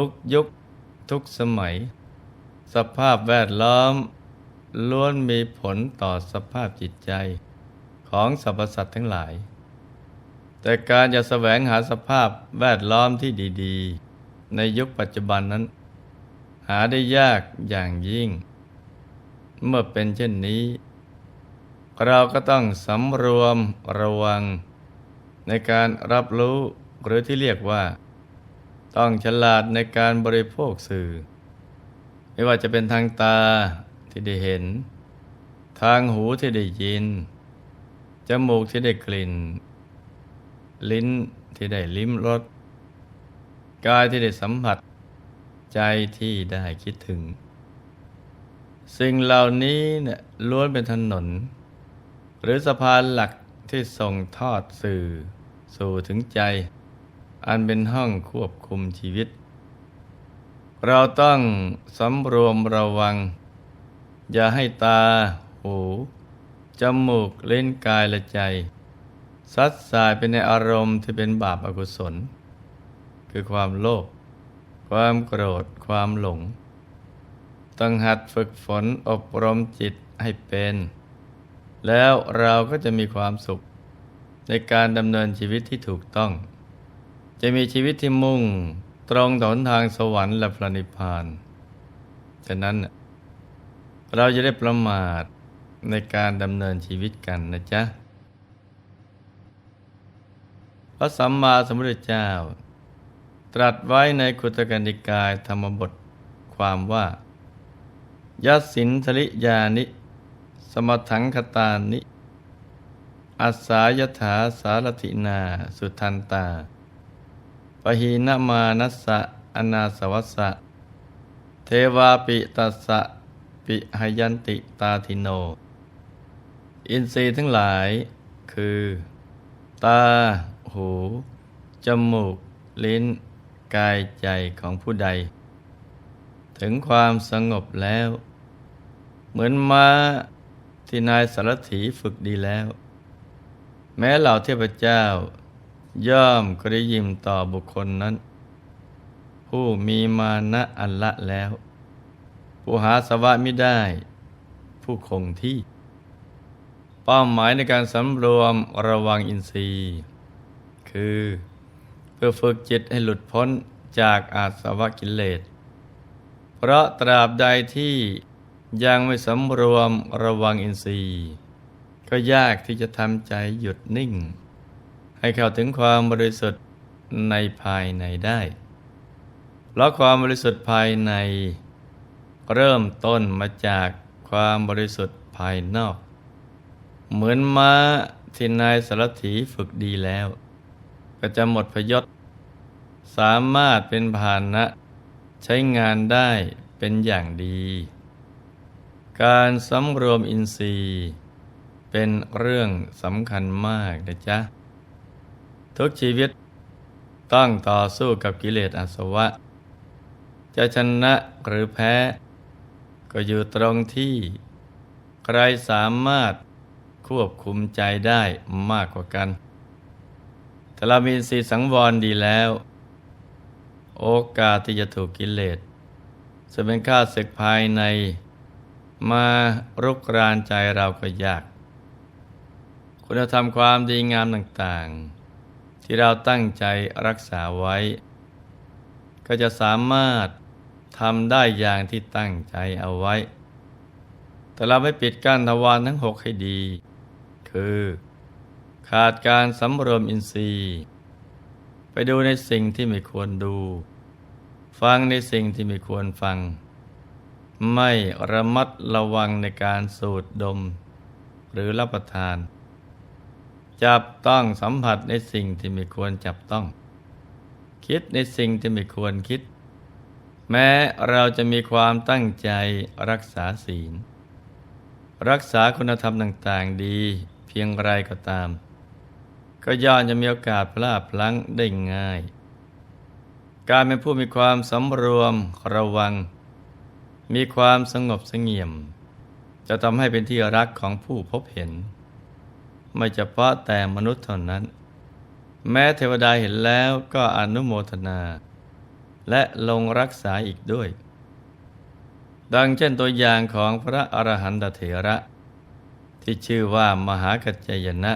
ทุกยุคทุกสมัย สภาพแวดล้อม ล้วนมีผลต่อสภาพจิตใจของสรรพสัตว์ทั้งหลาย แต่การจะแสวงหาสภาพแวดล้อมที่ดี ๆ ในยุคปัจจุบันนั้น หาได้ยากอย่างยิ่ง เมื่อเป็นเช่นนี้ เราก็ต้องสำรวมระวังในการรับรู้หรือที่เรียกว่า ต้องฉลาดในการบริโภคสื่อ ไม่ว่าจะเป็นทางตาที่ได้เห็น ทางหูที่ได้ยิน จมูกที่ได้กลิ่น ลิ้นที่ได้ลิ้มรส กายที่ได้สัมผัส ใจที่ได้คิดถึง สิ่งเหล่านี้เนี่ยล้วนเป็นถนน หรือสะพานหลักที่ส่งทอดสื่อ สู่ถึงใจ อันเป็นห้องควบคุมชีวิต เราต้องสำรวมระวัง อย่าให้ตา หู จมูก เล่นกายและใจ ซัดสายไปในอารมณ์ที่เป็นบาปอากุศล คือความโลภ ความโกรธ ความหลง ต้องหัดฝึกฝนอบรมจิตให้เป็น แล้วเราก็จะมีความสุขในการดำเนินชีวิตที่ถูกต้อง จะมีชีวิตที่มุ่งตรงต่อหนทางสวรรค์และพระนิพพานฉะนั้นเราจะได้ประมาทในการดำเนินชีวิตกันนะจ๊ะ พระสัมมาสัมพุทธเจ้า ตรัสไว้ในคุตกันดิกายธรรมบทความว่า ยัสสินทริยานิ สมถังคตานิ อัสสายถาสารถินา สุทันตา ปหีนมานัสสะอนาสวัสสะ เทวาปิตัสสะปิหยันติตาทิโน อินทรีย์ทั้งหลายคือ ตา หู จมูก ลิ้น กายใจของผู้ใด ถึงความสงบแล้ว เหมือนม้าที่นายสารถีฝึกดีแล้ว แม้เหล่าเทพเจ้า ย่อมกระยิมต่อบุคคลนั้น ผู้มีมานะอันละแล้ว ผู้หาสวะไม่ได้ ผู้คงที่ เป้าหมายในการสำรวมระวังอินทรีย์ คือ เพื่อฝึกจิตให้หลุดพ้นจากอาสวะกิเลส เพราะตราบใดที่ยังไม่สำรวมระวังอินทรีย์ ก็ยากที่จะทำใจหยุดนิ่ง ให้เข้าถึงความบริสุทธิ์ในภายในได้ เพราะความบริสุทธิ์ภายใน เริ่มต้นมาจากความบริสุทธิ์ภายนอก เหมือนม้าที่นายสารถีฝึกดีแล้ว ก็จะหมดพยศ สามารถเป็นพาหนะใช้งานได้เป็นอย่างดี การสำรวมอินทรีย์ เป็นเรื่องสำคัญมากนะจ๊ะ ทุกชีวิต ต้องต่อสู้กับกิเลสอาสวะ จะชนะหรือแพ้ ก็อยู่ตรงที่ ใครสามารถควบคุมใจได้มากกว่ากันถ้าเรามีอินทรีสังวรดีแล้ว โอกาสที่จะถูกกิเลสจะเป็นข้าศึกภายใน มารุกรานใจเราก็ยาก คุณธรรมความดีงามต่างๆ ที่เราตั้งใจรักษาไว้ ก็จะสามารถทำได้อย่างที่ตั้งใจเอาไว้ แต่เราไม่ปิดกั้นทวารทั้งหกให้ดี คือ ขาดการสำรวมอินทรีย์ ไปดูในสิ่งที่ไม่ควรดู ฟังในสิ่งที่ไม่ควรฟัง ไม่ระมัดระวังในการสูดดม หรือรับประทาน จับต้องสัมผัสในสิ่งที่ไม่ควรจับต้อง คิดในสิ่งที่ไม่ควรคิด แม้เราจะมีความตั้งใจรักษาศีล รักษาคุณธรรมต่างๆดีเพียงไรก็ตาม ก็ย่อมจะมีโอกาสพลาดพลั้งได้ง่าย การเป็นผู้มีความสำรวมระวัง มีความสงบเสงี่ยม จะทำให้เป็นที่รักของผู้พบเห็น ไม่เฉพาะแต่มนุษย์เท่านั้น แม้เทวดาเห็นแล้วก็อนุโมทนา และลงรักษาอีกด้วย ดังเช่นตัวอย่างของพระอรหันตเถระ ที่ชื่อว่ามหากัจจยนะ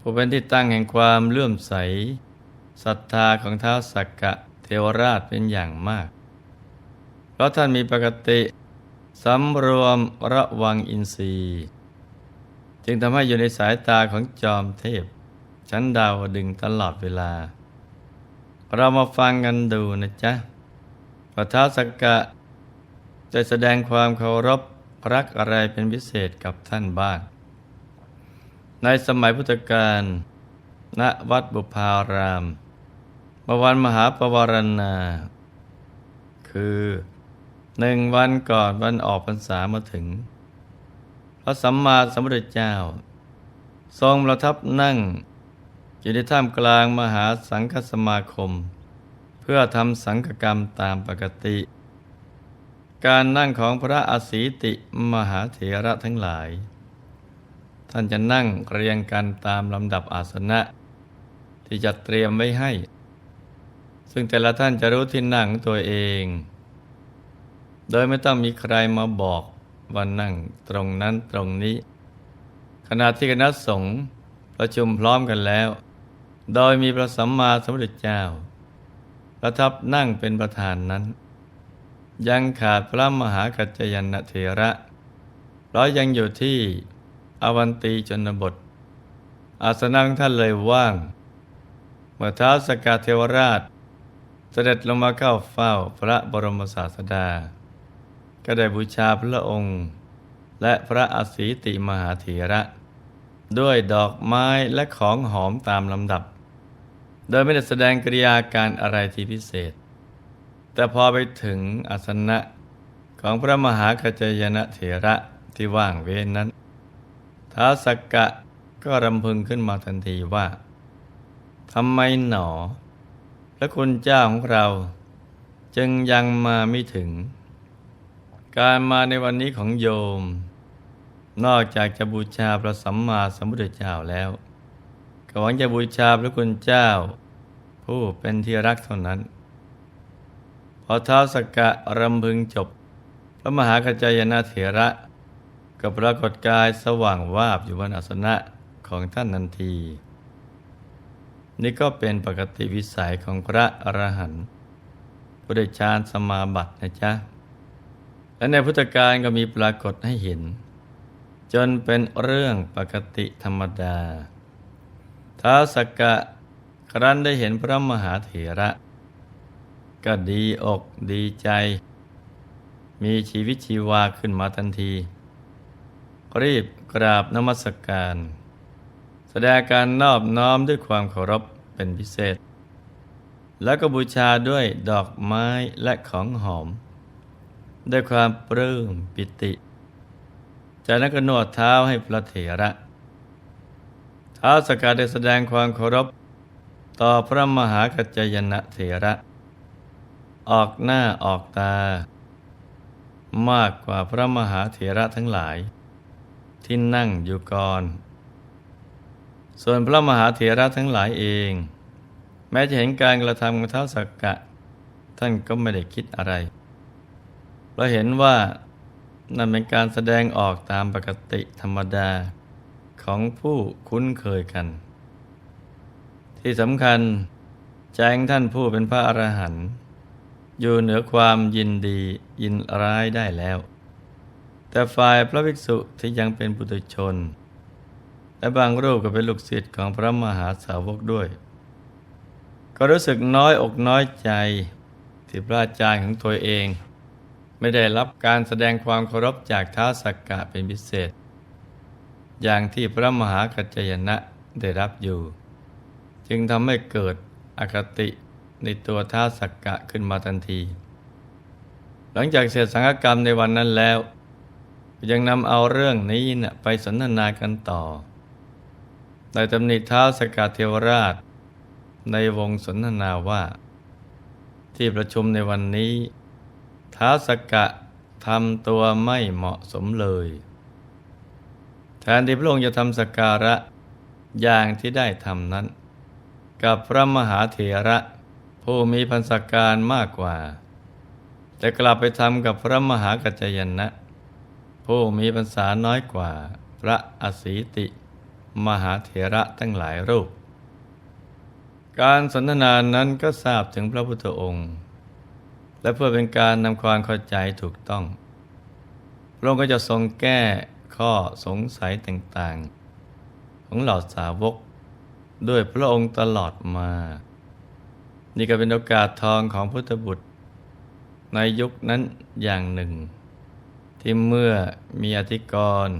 ผู้เป็นที่ตั้งแห่งความเลื่อมใสศรัทธาของท้าวสักกะเทวราชเป็นอย่างมาก เพราะท่านมีปกติสำรวมระวังอินทรีย์ จึงทำให้อยู่ในสายตาของจอมเทพ ชั้นดาวดึงตลอดเวลา เรามาฟังกันดูนะจ๊ะพระท้าสักกะจะแสดงความเคารพรักอะไรเป็นพิเศษกับท่านบ้าง ในสมัยพุทธกาลณวัดบุพารามเมื่อวันมหาปวารณา คือหนึ่งวันก่อนวันออกพรรษามาถึง พระสัมมาสัมพุทธเจ้า ทรงประทับนั่งอยู่ในท่ามกลางมหาสังฆสมาคม เพื่อทำสังฆกรรมตามปกติ การนั่งของพระอสีติมหาเถระทั้งหลาย ท่านจะนั่งเรียงกันตามลำดับอาสนะ ที่จัดเตรียมไว้ให้ ซึ่งแต่ละท่านจะรู้ที่นั่งของตัวเอง โดยไม่ต้องมีใครมาบอก ว่านั่งตรงนั้นตรงนี้ ขณะที่คณะสงฆ์ประชุมพร้อมกันแล้ว โดยมีพระสัมมาสัมพุทธเจ้า ประทับนั่งเป็นประธานนั้น ยังขาดพระมหากัจจยนเถระเราะยังอยู่ที่อวันตีชนบท อาสนะของท่านเลยว่าง เมื่อท้าสกาเทวราช เสด็จลงมาเข้าเฝ้าพระบรมศาสดา ก็ได้บูชาพระองค์ และพระอสีติมหาเถระ ด้วยดอกไม้และของหอมตามลำดับ โดยไม่ได้แสดงกริยาการอะไรที่พิเศษ แต่พอไปถึงอาสนะของพระมหากัจจยนะเถระที่ว่างเว้นนั้นท้าสักกะก็รำพึงขึ้นมาทันทีว่าทำไมหนอ พระคุณเจ้าของเรา จึงยังมาไม่ถึง การมาในวันนี้ของโยม นอกจากจะบูชาพระสัมมาสัมพุทธเจ้าแล้ว ก็หวังจะบูชาพระคุณเจ้า ผู้เป็นที่รักเท่านั้น พอเท้าสกกะรำพึงจบ พระมหากัจจายนาเถระ ก็ปรากฏกายสว่างวาบอยู่บนอาสนะของท่านนันที นี่ก็เป็นปกติวิสัยของพระอรหันต์ผู้ได้ฌานสมาบัตินะจ๊ะ และในพุทธกาลก็มีปรากฏให้เห็น จนเป็นเรื่องปกติธรรมดา ท้าสักกะครั้นได้เห็นพระมหาเถระ ก็ดีอกดีใจ มีชีวิตชีวาขึ้นมาทันที รีบกราบนมัสการ แสดงการนอบน้อมด้วยความเคารพเป็นพิเศษ แล้วก็บูชาด้วยดอกไม้และของหอม ด้วยความปลื้มปิติ จากนั้นก็นวดเท้าให้พระเถระท้าสกกาได้แสดงความเคารพ ต่อพระมหากัจจยนะเถระ ออกหน้าออกตา มากกว่าพระมหาเถระทั้งหลาย ที่นั่งอยู่ก่อน ส่วนพระมหาเถระทั้งหลายเอง แม้จะเห็นการกระทำของท้าสักกะ ท่านก็ไม่ได้คิดอะไร เราเห็นว่านั่นเป็นการแสดงออกตามปกติธรรมดาของผู้คุ้นเคยกัน ที่สำคัญใจของท่านผู้เป็นพระอรหันต์อยู่เหนือความยินดียินร้ายได้แล้ว แต่ฝ่ายพระภิกษุที่ยังเป็นปุถุชน และบางรูปก็เป็นลูกศิษย์ของพระมหาสาวกด้วย ก็รู้สึกน้อยอกน้อยใจที่พระอาจารย์ของตัวเอง ไม่ได้รับการแสดงความเคารพจากท้าวสักกะเป็นพิเศษ อย่างที่พระมหากัจจยนะได้รับอยู่ จึงทำให้เกิดอคติในตัวท้าวสักกะขึ้นมาทันที หลังจากเสร็จสังฆกรรมในวันนั้นแล้ว ยังนำเอาเรื่องนี้นะไปสนทนากันต่อได้ตำหนิท้าวสกกะเทวราช ในวงสนทนาว่า ที่ประชุมในวันนี้ ท้าสกกะทำตัวไม่เหมาะสมเลย แทนที่พระองค์จะทำสกการะอย่างที่ได้ทำนั้น กับพระมหาเถระผู้มีพันศการมากกว่า แต่กลับไปทำกับพระมหากัจจยนะ ผู้มีพรรษาน้อยกว่า พระอสีติ มหาเถระตั้งหลายรูป การสนทนานั้นก็ทราบถึงพระพุทธองค์ และเพื่อเป็นการนำความเข้าใจถูกต้อง พระองค์ก็จะทรงแก้ข้อสงสัยต่างๆ ของเหล่าสาวก ด้วยพระองค์ตลอดมา นี่ก็เป็นโอกาสทองของพุทธบุตร ในยุคนั้นอย่างหนึ่ง ที่เมื่อมีอธิกรณ์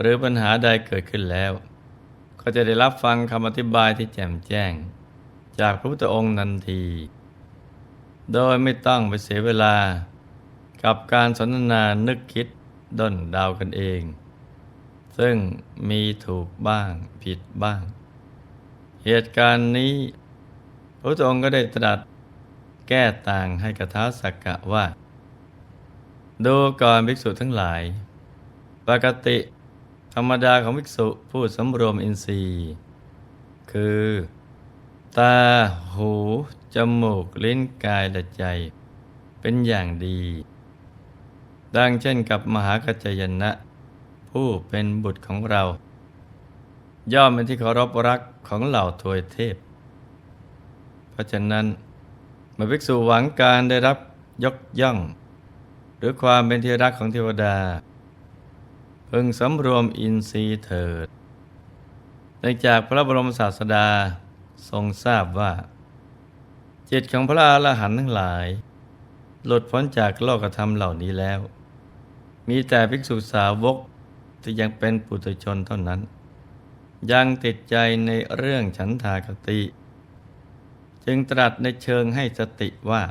หรือปัญหาใดเกิดขึ้นแล้ว ก็จะได้รับฟังคำอธิบายที่แจ่มแจ้ง จากพระพุทธองค์นันที โดยไม่ต้องไปเสียเวลา กับการสนทนานึกคิดด้นเดาวกันเอง ซึ่งมีถูกบ้างผิดบ้าง เหตุการณ์นี้ พระองค์ก็ได้ตรัสแก้ต่างให้กับท้าสักกะว่า ดูก่อนภิกษุทั้งหลาย ปกติธรรมดาของภิกษุผู้สำรวมอินทรีย์ คือ ตา หู จมูกลิ้นกายและใจ เป็นอย่างดี ดังเช่นกับมหากัจจยนะ ผู้เป็นบุตรของเรา ย่อมเป็นที่เคารพรักของเหล่าทวยเทพ เพราะฉะนั้นเมื่อภิกษุหวังการได้รับยกย่อง หรือความเป็นที่รักของเทวดา พึงสำรวมอินทรีย์เถิดเนื่องจากพระบรมศาสดาทรงทราบว่า จิตของพระอรหันต์ทั้งหลาย หลุดพ้นจากโลกธรรมเหล่านี้แล้ว มีแต่ภิกษุสาวกที่ยังเป็นปุถุชนเท่านั้น ยังติดใจในเรื่องฉันทากติ จึงตรัสในเชิงให้สติว่า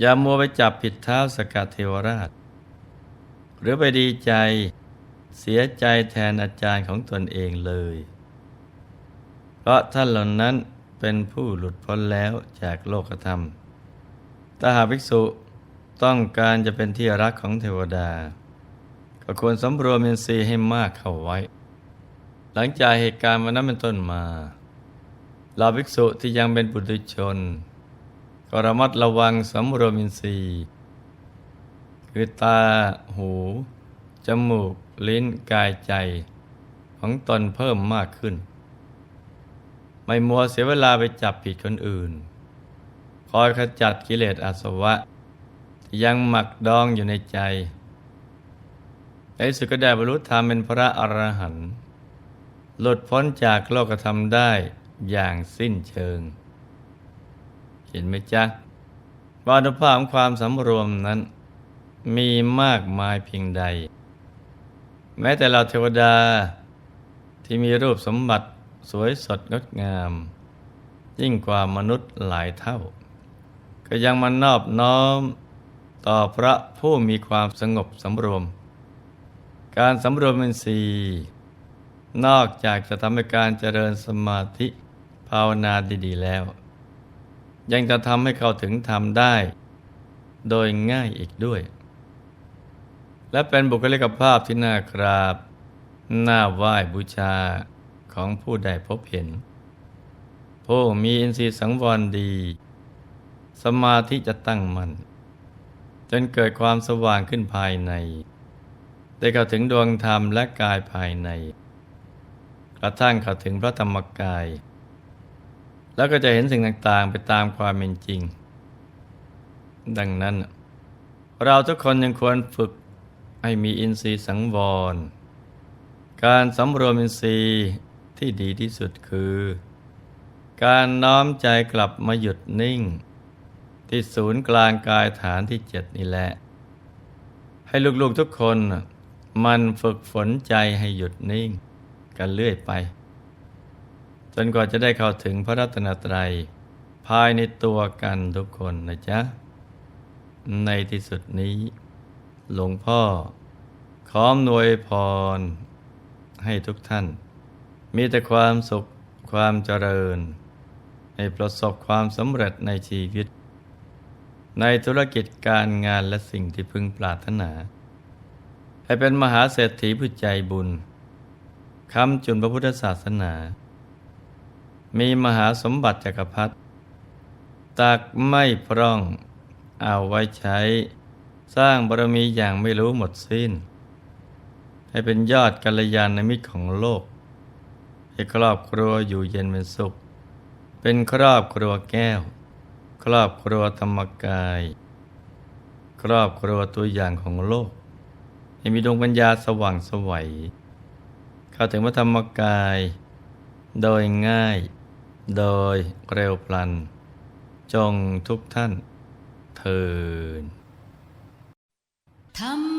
อย่ามัวไปจับผิดเท้าสกัดเทวราช หรือไปดีใจเสียใจแทนอาจารย์ของตนเองเลย เพราะท่านเหล่านั้น เป็นผู้หลุดพ้นแล้วจากโลกธรรมถ้าหาภิกษุต้องการจะเป็นที่รักของเทวดา ก็ควรสำรวมอินทรีย์ให้มากเข้าไว้ หลังจากเหตุการณ์วันนั้นเป็นต้นมาเหล่าภิกษุที่ยังเป็นปุถุชน ก็ระมัดระวังสำรวมอินทรีย์ คือตา หู จมูก ลิ้น กายใจ ของตนเพิ่มมากขึ้น ไม่มัวเสียเวลาไปจับผิดคนอื่น คอยขจัดกิเลสอาสวะ ยังหมักดองอยู่ในใจในสุดก็ได้บรรลุธรรมเป็นพระอรหันต์หลุดพ้นจากโลกธรรมได้อย่างสิ้นเชิง เห็นไหมจ๊ะวานุภาพของความสำรวมนั้น มีมากมายเพียงใด แม้แต่เราเทวดาที่มีรูปสมบัติ สวยสดงดงาม ยิ่งกว่ามนุษย์หลายเท่า ก็ยังมานอบน้อมต่อพระผู้มีความสงบสำรวม การสำรวมเป็นสีนอกจากจะทำให้การเจริญสมาธิภาวนาดี ๆ แล้ว ยังจะทำให้เขาถึงธรรมได้ โดยง่ายอีกด้วย และเป็นบุคลิกภาพที่น่ากราบ น่าไหว้บูชา ของผู้ใดพบเห็น ผู้มีอินทรีย์สังวรดี สมาธิจะตั้งมัน่นจนเกิดความสว่างขึ้นภายใน ได้เข้าถึงดวงธรรมและกายภายใน กระทั่งเข้าถึงพระธรรมกาย แล้วก็จะเห็นสิ่งต่างๆไปตามความเป็นจริง ดังนั้น เราทุกคนยังควรฝึกให้มีอินทรีย์สังวร การสำรวมอินทรีย์ ที่ดีที่สุดคือ การน้อมใจกลับมาหยุดนิ่ง ที่ศูนย์กลางกายฐานที่เจ็ดนี่แหละ ให้ลูกๆทุกคนมันฝึกฝนใจให้หยุดนิ่ง กันเรื่อยไป จนกว่าจะได้เข้าถึงพระรัตนตรัย ภายในตัวกันทุกคนนะจ๊ะ ในที่สุดนี้ หลวงพ่อ ขอมนวยพร ให้ทุกท่าน มีแต่ความสุขความเจริญ ให้ประสบความสำเร็จในชีวิต ในธุรกิจการงานและสิ่งที่พึงปรารถนา ให้เป็นมหาเศรษฐีผู้ใจบุญคำจุนพระพุทธศาสนา มีมหาสมบัติจักรพรรดิตักไม่พร่องเอาไว้ใช้ สร้างบารมีอย่างไม่รู้หมดสิ้น ให้เป็นยอดกัลยาณมิตรของโลก ให้ครอบครัวอยู่เย็นเป็นสุข เป็นครอบครัวแก้ว ครอบครัวธรรมกาย ครอบครัวตัวอย่างของโลก ให้มีดวงปัญญาสว่างสวัยเข้าถึงพระธรรมกาย โดยง่าย โดยเร็วพลัน จงทุกท่านเทินธรรม